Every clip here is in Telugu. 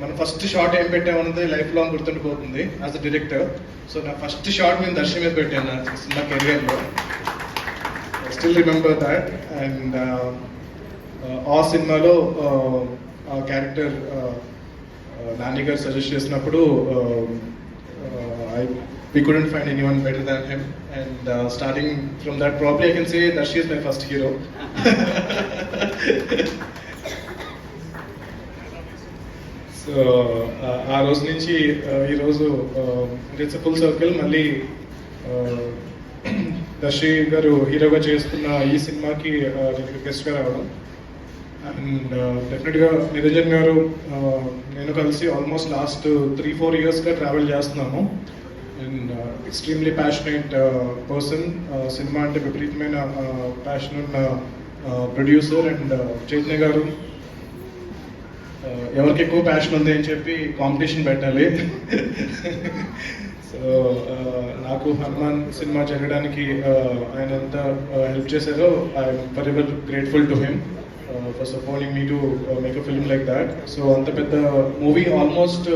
మన ఫస్ట్ షార్ట్ ఏం పెట్టామన్నది లైఫ్ లాంగ్ గుర్తుండిపోతుంది యాజ్ అ డైరెక్టర్ సో నా ఫస్ట్ షార్ట్ నేను దర్శనం మీద పెట్టాను నా సినిమా కెరియర్లో స్టిల్ రిమెంబర్ దాట్ అండ్ ఆ సినిమాలో ఆ క్యారెక్టర్ నాని గారు సజెస్ట్ చేసినప్పుడు I we couldn't find any one better than him and starting from that probably I can say Darshi is my first hero so ఆ రోజు నుంచి ఈరోజు ఈ ఇట్స్ ఫుల్ సర్కిల్ మళ్ళీ దర్శి గారు హీరోగా చేస్తున్న ఈ సినిమాకి నేను గెస్ట్గా రావడం. అండ్ డెఫినెట్గా నిరంజన్ గారు నేను కలిసి ఆల్మోస్ట్ లాస్ట్ త్రీ ఫోర్ ఇయర్స్గా ట్రావెల్ చేస్తున్నాము. And extremely passionate person cinema అంటే విపరీతమైన ప్యాషన్ ఉన్న ప్రొడ్యూసర్ అండ్ చైతన్య గారు ఎవరికి ఎక్కువ ప్యాషన్ ఉంది అని చెప్పి కాంపిటీషన్ పెట్టాలి. సో నాకు హనుమాన్ సినిమా జరగడానికి ఆయన ఎంత హెల్ప్ చేశారో. I'm very well grateful to him for supporting me to make a film like that so అంత పెద్ద మూవీ ఆల్మోస్ట్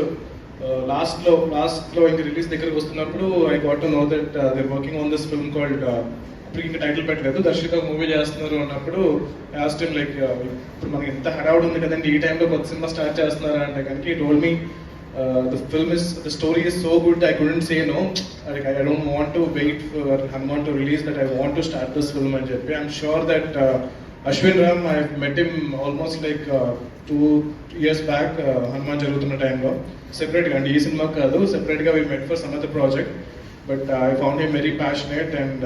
లాస్ట్లో లాస్ట్లో ఇంకా ఇంక రిలీజ్ దగ్గరకు వస్తున్నప్పుడు I got to know that they working on this film called ఇప్పుడు ఇంకా టైటిల్ పెట్టలేదు. దర్శిత మూవీ చేస్తున్నారు అన్నప్పుడు లాస్ట్ టైం లైక్ ఇప్పుడు మనకి ఎంత హడావుడు ఉంది కదండి ఈ టైంలో కొత్త సినిమా స్టార్ట్ చేస్తున్నారా అంటే కనుక ఈ told me the film is the story is so good I couldn't say no like I don't want to wait for Hanuman to release that I want to start this film అని చెప్పి I'm sure that Ashwin Ram I met him almost like two years back Hanuman జరుగుతున్న టైంలో సెపరేట్గా అండి ఈ సినిమా కాదు సెపరేట్గా we met for some other project but I found him very passionate and